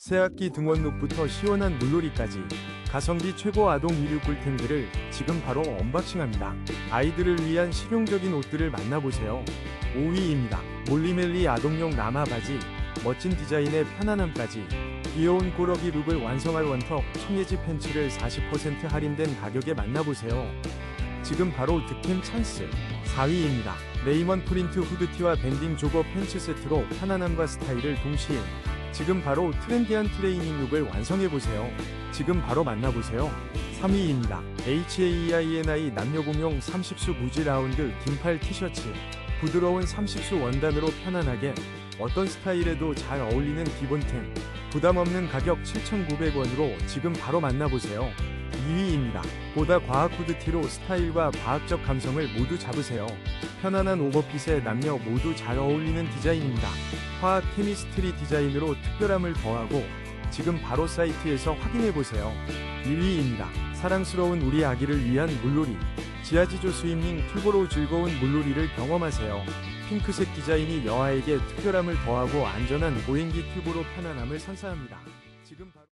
새학기 등원룩부터 시원한 물놀이까지 가성비 최고 아동 이류 꿀템들을 지금 바로 언박싱합니다. 아이들을 위한 실용적인 옷들을 만나보세요. 5위입니다. 몰리멜리 아동용 남아 바지, 멋진 디자인의 편안함까지 귀여운 꼬러기 룩을 완성할 원턱 청해지 팬츠를 40% 할인된 가격에 만나보세요. 지금 바로 득템 찬스 4위입니다. 레이먼 프린트 후드티와 밴딩 조거 팬츠 세트로 편안함과 스타일을 동시에 지금 바로 트렌디한 트레이닝 룩을 완성해보세요. 지금 바로 만나보세요. 3위입니다. HAEINI 남녀 공용 30수 무지 라운드 긴팔 티셔츠 부드러운 30수 원단으로 편안하게 어떤 스타일에도 잘 어울리는 기본템 부담 없는 가격 7,900원으로 지금 바로 만나보세요. 2위입니다. 보다 과학 후드티로 스타일과 과학적 감성을 모두 잡으세요. 편안한 오버핏에 남녀 모두 잘 어울리는 디자인입니다. 화학 케미스트리 디자인으로 특별함을 더하고 지금 바로 사이트에서 확인해보세요. 1위입니다. 사랑스러운 우리 아기를 위한 물놀이. 지아지조 스위밍 튜브로 즐거운 물놀이를 경험하세요. 핑크색 디자인이 여아에게 특별함을 더하고 안전한 보행기 튜브로 편안함을 선사합니다. 지금 바로